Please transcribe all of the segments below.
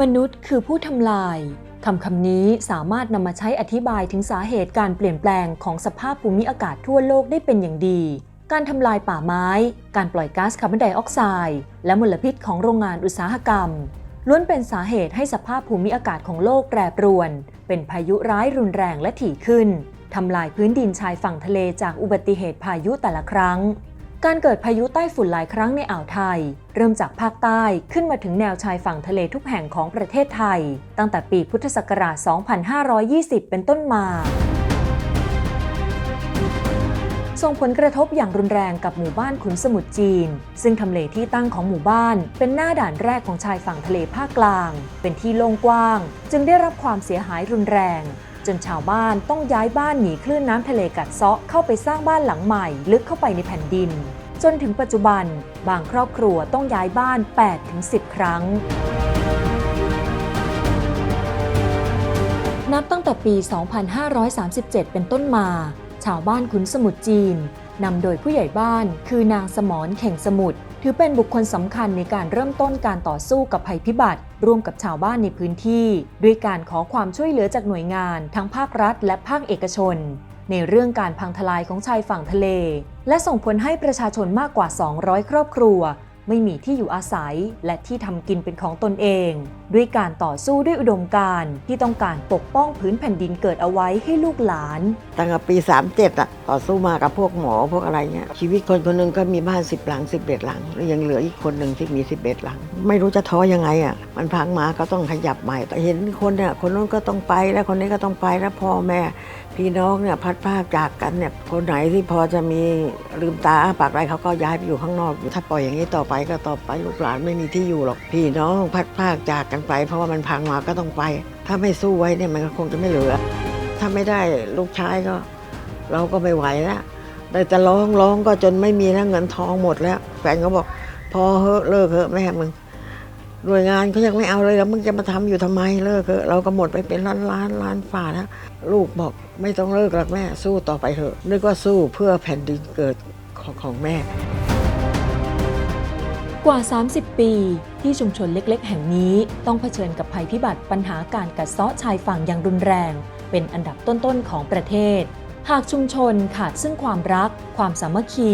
มนุษย์คือผู้ทำลายคำคำนี้สามารถนำมาใช้อธิบายถึงสาเหตุการเปลี่ยนแปลงของสภาพภูมิอากาศทั่วโลกได้เป็นอย่างดี การทำลายป่าไม้ การปล่อยก๊าซคาร์บอนไดออกไซด์และมลพิษของโรงงานอุตสาหกรรม ล้วนเป็นสาเหตุให้สภาพภูมิอากาศของโลกแปรปรวน เป็นพายุร้ายรุนแรงและถี่ขึ้นทำลายพื้นดินชายฝั่งทะเลจากอุบัติเหตุพายุแต่ละครั้ง การเกิดพายุใต้ฝุ่นหลายครั้งในอ่าวไทย เริ่มจากภาคใต้ขึ้นมาถึงแนวชายฝั่งทะเลทุกแห่งของประเทศไทย ตั้งแต่ปีพุทธศักราช 2520 เป็นต้นมา ส่งผลกระทบอย่างรุนแรงกับหมู่บ้านขุนสมุทรจีน ซึ่งทำเลที่ตั้งของหมู่บ้าน เป็นหน้าด่านแรกของชายฝั่งทะเลภาคกลาง เป็นที่โล่งกว้าง จึงได้รับความเสียหายรุนแรง จนชาวบ้านต้องย้ายบ้านหนีคลื่นน้ำทะเลกัดเซาะเข้าไปสร้างบ้านหลังใหม่ ลึกเข้าไปในแผ่นดิน จนถึงปัจจุบัน บางครอบครัวต้องย้ายบ้าน 8-10 ครั้งนับตั้งแต่ปี 2537 เป็นต้นมา ชาวบ้านขุนสมุทรจีน นำโดยผู้ใหญ่บ้านคือนางสมรเข่งสมุทร ถือเป็นบุคคลสำคัญในการเริ่มต้นการต่อสู้กับภัยพิบัติ ร่วมกับชาวบ้านในพื้นที่ ด้วยการขอความช่วยเหลือจากหน่วยงาน ทั้งภาครัฐ และภาคเอกชน ในเรื่องการพังทลายของชายฝั่งทะเล และส่งผลให้ประชาชนมากกว่า 200 ครอบครัว ไม่มีที่อยู่อาศัย และที่ทำกินเป็นของตนเอง ด้วยการต่อสู้ด้วยอุดมการณ์ที่ต้องการปกป้องพื้นแผ่นดินเกิดเอาไว้ให้ลูกหลาน ตั้งแต่ปี 37อะต่อสู้มากับพวกหมอพวกอะไรเงี้ยชีวิตคนคนหนึงก็มีบ้าน10หลัง11หลังแล้วยังเหลืออีกคนหนึ่งที่มี 11 หลัง ไม่รู้จะท้อยังไงอะมันพังมาก็ต้องขยับใหม่แต่เห็นคนเนี่ยคนนู้นก็ต้องไปแล้วคนนี้ก็ต้องไปแล้วพ่อแม่พี่น้องเนี่ยพัดพรากจากกันเนี่ยคนไหนที่พอจะมีลืมตาอ้าปากไรเขาก็ย้ายไปอยู่ข้างนอก ถ้าปล่อยอย่างนี้ต่อไปก็ต่อไปลูกหลานไม่มีที่อยู่หรอกพี่น้องพัดพรากจากกันไป เพราะว่ามันพังมาก็ต้องไป ถ้าไม่สู้ไว้เนี่ยมันก็คงจะไม่เหลือ ถ้าไม่ได้ลูกชายก็ เราก็ไม่ไหวแล้วได้แต่ร้องร้องก็จนไม่มีแล้วเงินทองหมดแล้ว แฟนก็บอก พอเฮอะเลิกเถอะแม่มึง หน่วยงานเขายังไม่เอาเลยแล้วมึงจะมาทำอยู่ทำไมเลิกเถอะเราก็หมดไปเป็นล้านล้านล้านฝ่าแล้วลูกบอกไม่ต้องเลิกหรอกแม่สู้ต่อไปเถอะ นึกว่าสู้เพื่อแผ่นดินเกิดของของแม่ กว่า 30 ปีที่ชุมชนเล็กๆ แห่งนี้ต้องเผชิญกับภัยพิบัติปัญหาการกัดเซาะชายฝั่งอย่างรุนแรง เป็นอันดับต้นๆของประเทศ หากชุมชนขาดซึ่งความรัก ความสามัคคี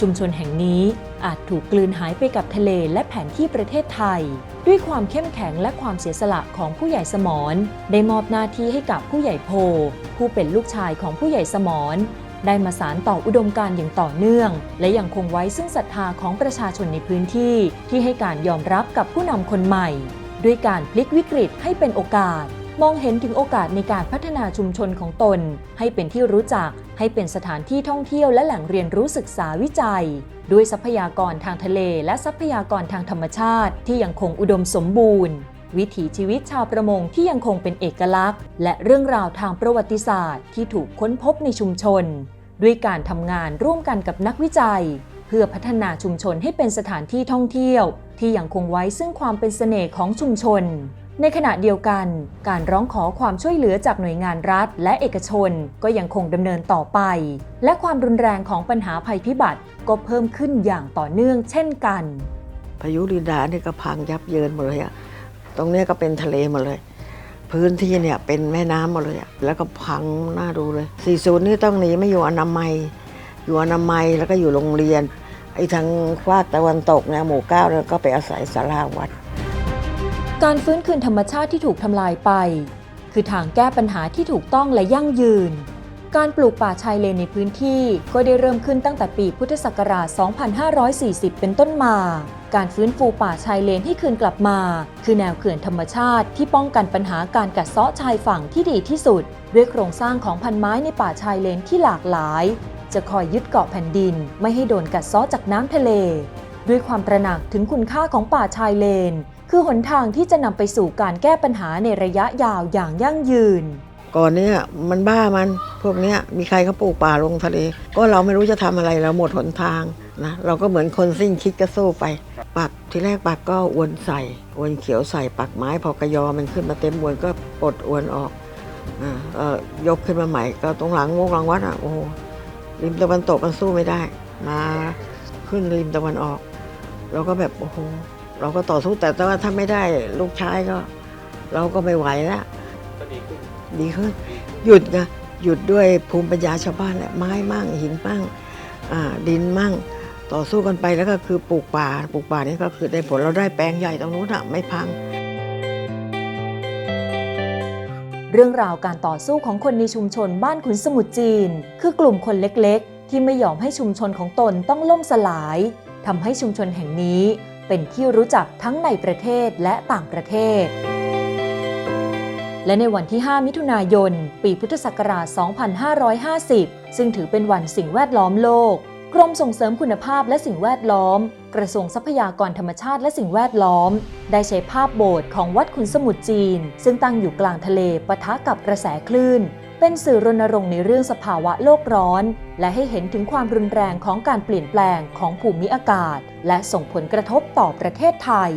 ชุมชนแห่งนี้อาจถูกกลืนหายไปกับทะเลและแผนที่ประเทศไทย ด้วยความเข้มแข็งและความเสียสละของผู้ใหญ่สมรได้มอบหน้าที่ให้กับผู้ใหญ่โพ ผู้เป็นลูกชายของผู้ใหญ่สมรได้มาสารต่ออุดมการณ์อย่างต่อเนื่อง และยังคงไว้ซึ่งศรัทธาของประชาชนในพื้นที่ ที่ให้การยอมรับกับผู้นำคนใหม่ ด้วยการพลิกวิกฤตให้เป็นโอกาส มองเห็นถึงโอกาสในการพัฒนาชุมชนของตน ให้เป็นที่รู้จัก ให้เป็นสถานที่ท่องเที่ยวและแหล่งเรียนรู้ศึกษาวิจัย ด้วยทรัพยากรทางทะเลและทรัพยากรทางธรรมชาติ ที่ยังคงอุดมสมบูรณ์ วิถีชีวิตชาวประมงที่ยังคงเป็นเอกลักษณ์ และเรื่องราวทางประวัติศาสตร์ ที่ถูกค้นพบในชุมชน ด้วยการทำงานร่วมกันกับนักวิจัย เพื่อพัฒนาชุมชนให้เป็นสถานที่ท่องเที่ยว ที่ยังคงไว้ซึ่งความเป็นเสน่ห์ของชุมชน ในขณะเดียวกัน การร้องขอความช่วยเหลือจากหน่วยงานรัฐ และเอกชนก็ยังคงดำเนินต่อไป และความรุนแรงของปัญหาภัยพิบัติก็เพิ่มขึ้นอย่างต่อเนื่องเช่นกัน พายุลินดาเนี่ยก็พังยับเยินหมดเลยอะตรงเนี้ยก็เป็นทะเลหมดเลย พื้นที่เนี่ยเป็นแม่น้ำหมดเลยอะแล้วก็พังน่าดูเลย40นี่ต้องหนีไม่อยู่อนามัย อยู่อนามัยแล้วก็อยู่โรงเรียนไอ้ทางภาคตะวันตกเนี่ยหมู่เก้าเนี่ยก็ไปอาศัยศาลาวัด การฟื้นคืนธรรมชาติที่ถูกทำลายไป คือทางแก้ปัญหาที่ถูกต้องและยั่งยืน การปลูกป่าชายเลนในพื้นที่ก็ได้เริ่มขึ้นตั้งแต่ปีพุทธศักราช 2540 เป็นต้นมา การฟื้นฟูป่าชายเลนให้คืนกลับมา คือแนวเขื่อนธรรมชาติที่ป้องกันปัญหาการกัดเซาะชายฝั่งที่ดีที่สุด ด้วยโครงสร้างของพันไม้ในป่าชายเลนที่หลากหลาย จะคอยยึดเกาะแผ่นดิน ไม่ให้โดนกัดเซาะจากน้ำทะเล ด้วยความตระหนักถึงคุณค่าของป่าชายเลน คือหนทางที่จะนำไปสู่การแก้ปัญหาในระยะยาวอย่างยั่งยืน ก่อนเนี้ยมันบ้ามันพวกเนี้ยมีใครเขาปลูกป่าลงทะเล ก็เราไม่รู้จะทำอะไรเราหมดหนทางนะเราก็เหมือนคนสิ้นคิดก็สู้ไป ปักทีแรกปักก็อวนใส่อวนเขียวใส่ปักไม้ พอกระยอมันขึ้นมาเต็มอวนก็ปลดอวนออกอ่าเอ่อยกขึ้นมาใหม่ก็ตรงหลังวงหลังวัดอะโอ้โหริมตะวันตกมันสู้ไม่ได้มาขึ้นริมตะวันออก เราก็แบบโอ้โห เราก็ต่อสู้แต่ว่าถ้าไม่ได้ลูกชายก็ เราก็ไม่ไหวแล้วก็ดีขึ้นดีขึ้น หยุดไงหยุดด้วยภูมิปัญญาชาวบ้านแหละไม้มั่งหินมั่งอ่าดินมั่งต่อสู้กันไปแล้วก็คือปลูกป่าปลูกป่านี่ก็คือได้ผลเราได้แปลงใหญ่ตรงนู้นอะไม่พัง เรื่องราวการต่อสู้ของคนในชุมชนบ้านขุนสมุทรจีน คือกลุ่มคนเล็กๆ ที่ไม่ยอมให้ชุมชนของตนต้องล่มสลายทำให้ชุมชนแห่งนี้ เป็นที่รู้จักทั้งในประเทศและต่างประเทศ และในวันที่ 5 มิถุนายน ปีพุทธศักราช 2550 ซึ่งถือเป็นวันสิ่งแวดล้อมโลก กรมส่งเสริมคุณภาพและสิ่งแวดล้อม กระทรวงทรัพยากรธรรมชาติและสิ่งแวดล้อม ได้ใช้ภาพโบสถ์ของวัดขุนสมุทรจีน ซึ่งตั้งอยู่กลางทะเลปะทะกับกระแสคลื่น เป็นสื่อรณรงค์ในเรื่องสภาวะโลกร้อน และให้เห็นถึงความรุนแรงของการเปลี่ยนแปลงของภูมิอากาศ และส่งผลกระทบต่อประเทศไทย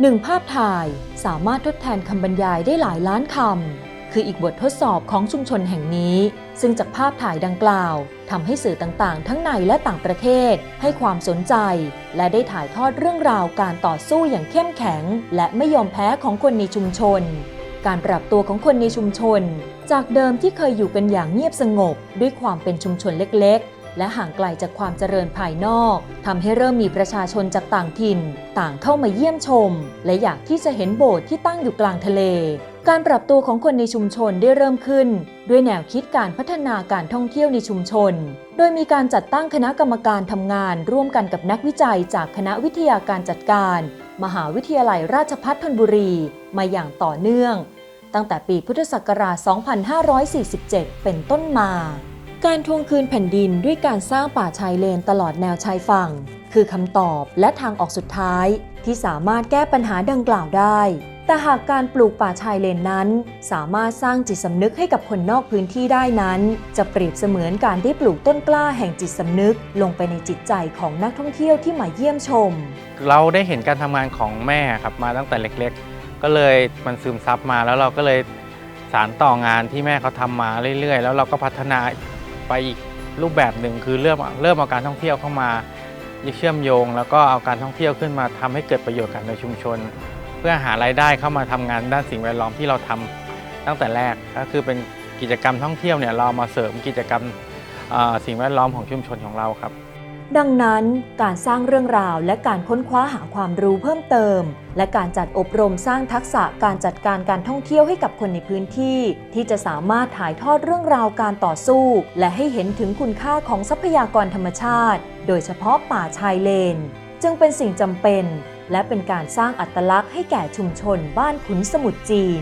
หนึ่งภาพถ่ายสามารถทดแทนคำบรรยายได้หลายล้านคำ คืออีกบททดสอบของชุมชนแห่งนี้ ซึ่งจากภาพถ่ายดังกล่าวทำให้สื่อต่างๆ ทั้งในและต่างประเทศ ให้ความสนใจ และได้ถ่ายทอดเรื่องราวการต่อสู้อย่างเข้มแข็ง และไม่ยอมแพ้ของคนในชุมชน การปรับตัวของคนในชุมชน จากเดิมที่เคยอยู่กันอย่างเงียบสงบ ด้วยความเป็นชุมชนเล็กๆ และห่างไกลจากความเจริญภายนอกทำให้เริ่มมีประชาชนจากต่างถิ่น ต่างเข้ามาเยี่ยมชม และอยากที่จะเห็นโบสถ์ที่ตั้งอยู่กลางทะเล การปรับตัวของคนในชุมชนได้เริ่มขึ้น ด้วยแนวคิดการพัฒนาการท่องเที่ยวในชุมชน โดยมีการจัดตั้งคณะกรรมการทำงาน ร่วมกันกับนักวิจัยจากคณะวิทยาการจัดการ มหาวิทยาลัยราชพัฒนธนบุรีมาอย่างต่อเนื่อง ตั้งแต่ปีพุทธศักราช 2547 เป็นต้นมา การทวงคืนแผ่นดินด้วยการสร้างป่าชายเลนตลอดแนวชายฝั่ง คือคำตอบและทางออกสุดท้ายที่สามารถแก้ปัญหาดังกล่าวได้ แต่หากการปลูกป่าชายเลนนั้น สามารถสร้างจิตสำนึกให้กับคนนอกพื้นที่ได้นั้น จะเปรียบเสมือนการได้ปลูกต้นกล้าแห่งจิตสำนึก ลงไปในจิตใจของนักท่องเที่ยวที่มาเยี่ยมชม เราได้เห็นการทำงานของแม่ครับมาตั้งแต่เล็กๆ ก็เลยมันซึมซับมาแล้วเราก็เลยสารต่องานที่แม่เขาทำมาเรื่อยๆ แล้วเราก็พัฒนาไปอีกรูปแบบหนึ่งคือเริ่มเริ่มเอาการท่องเที่ยวเข้ามาเชื่อมโยง แล้วก็เอาการท่องเที่ยวขึ้นมาทำให้เกิดประโยชน์กับในชุมชน เพื่อหารายได้เข้ามาทำงานด้านสิ่งแวดล้อมที่เราทำตั้งแต่แรกก็คือเป็นกิจกรรมท่องเที่ยวเนี่ยเรามาเสริมกิจกรรมสิ่งแวดล้อมของชุมชนของเราครับ ดังนั้นการสร้างเรื่องราวและการค้นคว้าหาความรู้เพิ่มเติม และการจัดอบรมสร้างทักษะการจัดการการท่องเที่ยวให้กับคนในพื้นที่ ที่จะสามารถถ่ายทอดเรื่องราวการต่อสู้ และให้เห็นถึงคุณค่าของทรัพยากรธรรมชาติ โดยเฉพาะป่าชายเลน จึงเป็นสิ่งจำเป็น และเป็นการสร้างอัตลักษณ์ให้แก่ชุมชนบ้านขุนสมุทรจีน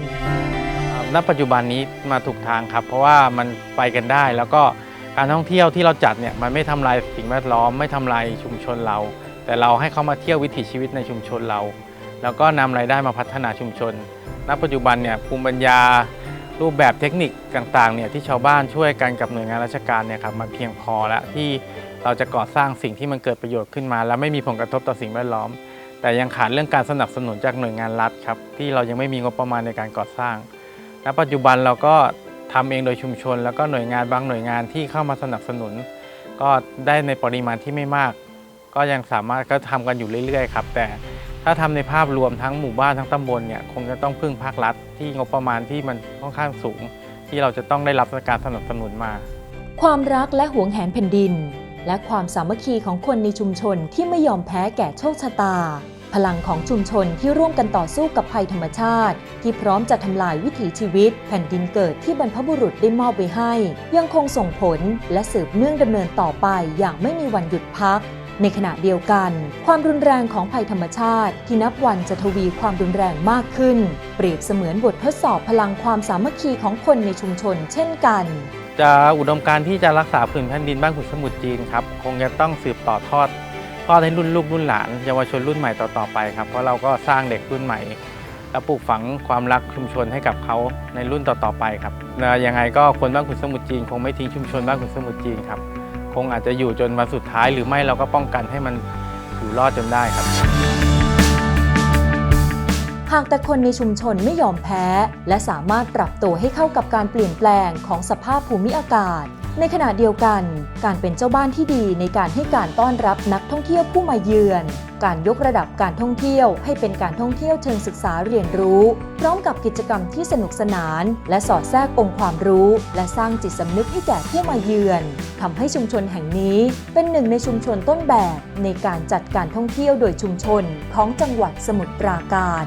ณปัจจุบันนี้มาถูกทางครับ เพราะว่ามันไปกันได้แล้วก็การท่องเที่ยวที่เราจัดเนี่ยมันไม่ทำลายสิ่งแวดล้อม ไม่ทำลายชุมชนเรา แต่เราให้เขามาเที่ยววิถีชีวิตในชุมชนเรา แล้วก็นำรายได้มาพัฒนาชุมชน ณปัจจุบันเนี่ยภูมิปัญญารูปแบบเทคนิคต่างๆเนี่ยที่ชาวบ้านช่วยกันกับหน่วยงานราชการเนี่ยครับมันเพียงพอแล้วที่เราจะก่อสร้างสิ่งที่มันเกิดประโยชน์ขึ้นมา และไม่มีผลกระทบต่อสิ่งแวดล้อม แต่ยังขาดเรื่องการสนับสนุนจากหน่วยงานรัฐครับที่เรายังไม่มีงบประมาณในการก่อสร้างณปัจจุบันเราก็ทำเองโดยชุมชน แล้วก็หน่วยงานบางหน่วยงานที่เข้ามาสนับสนุน ก็ได้ในปริมาณที่ไม่มาก ก็ยังสามารถก็ทำกันอยู่เรื่อยๆครับแต่ถ้าทำในภาพรวมทั้งหมู่บ้านทั้งตำบลเนี่ยคงจะต้องพึ่งภาครัฐที่งบประมาณที่มันค่อนข้างสูง ที่เราจะต้องได้รับการสนับสนุนมา ความรักและหวงแหนแผ่นดิน และความสามัคคีของคนในชุมชนที่ไม่ยอมแพ้แก่โชคชะตา พลังของชุมชนที่ร่วมกันต่อสู้กับภัยธรรมชาติ ที่พร้อมจะทำลายวิถีชีวิต แผ่นดินเกิดที่บรรพบุรุษได้มอบไว้ให้ ยังคงส่งผลและสืบเนื่องดำเนินต่อไปอย่างไม่มีวันหยุดพักในขณะเดียวกัน ความรุนแรงของภัยธรรมชาติ ที่นับวันจะทวีความรุนแรงมากขึ้น เปรียบเสมือนบททดสอบพลังความสามัคคีของคนในชุมชนเช่นกัน จะอุดมการที่จะรักษาผืนแผ่นดินบ้านขุนสมุทรจีนครับ คงจะต้องสืบต่อทอดทอดให้รุ่นลูกรุ่นหลานเยาวชนรุ่นใหม่ต่อๆไปครับ เพราะเราก็สร้างเด็กรุ่นใหม่ และปลูกฝังความรักชุมชนให้กับเขาในรุ่นต่อๆไปครับยังไงก็คนบ้านขุนสมุทรจีน คงไม่ทิ้งชุมชนบ้านขุนสมุทรจีนครับคงอาจจะอยู่จนวันสุดท้าย หรือไม่เราก็ป้องกันให้มันอยู่รอดจนได้ครับ หากแต่คนในชุมชนไม่ยอมแพ้ และสามารถปรับตัวให้เข้ากับการเปลี่ยนแปลงของสภาพภูมิอากาศ ในขณะเดียวกัน การเป็นเจ้าบ้านที่ดีในการให้การต้อนรับนักท่องเที่ยวผู้มาเยือน การยกระดับการท่องเที่ยวให้เป็นการท่องเที่ยวเชิงศึกษาเรียนรู้ พร้อมกับกิจกรรมที่สนุกสนาน และสอดแทรกองค์ความรู้ และสร้างจิตสำนึกให้แก่ผู้มาเยือนทำให้ชุมชนแห่งนี้เป็นหนึ่งในชุมชนต้นแบบ ในการจัดการท่องเที่ยวโดยชุมชนของจังหวัดสมุทรปราการ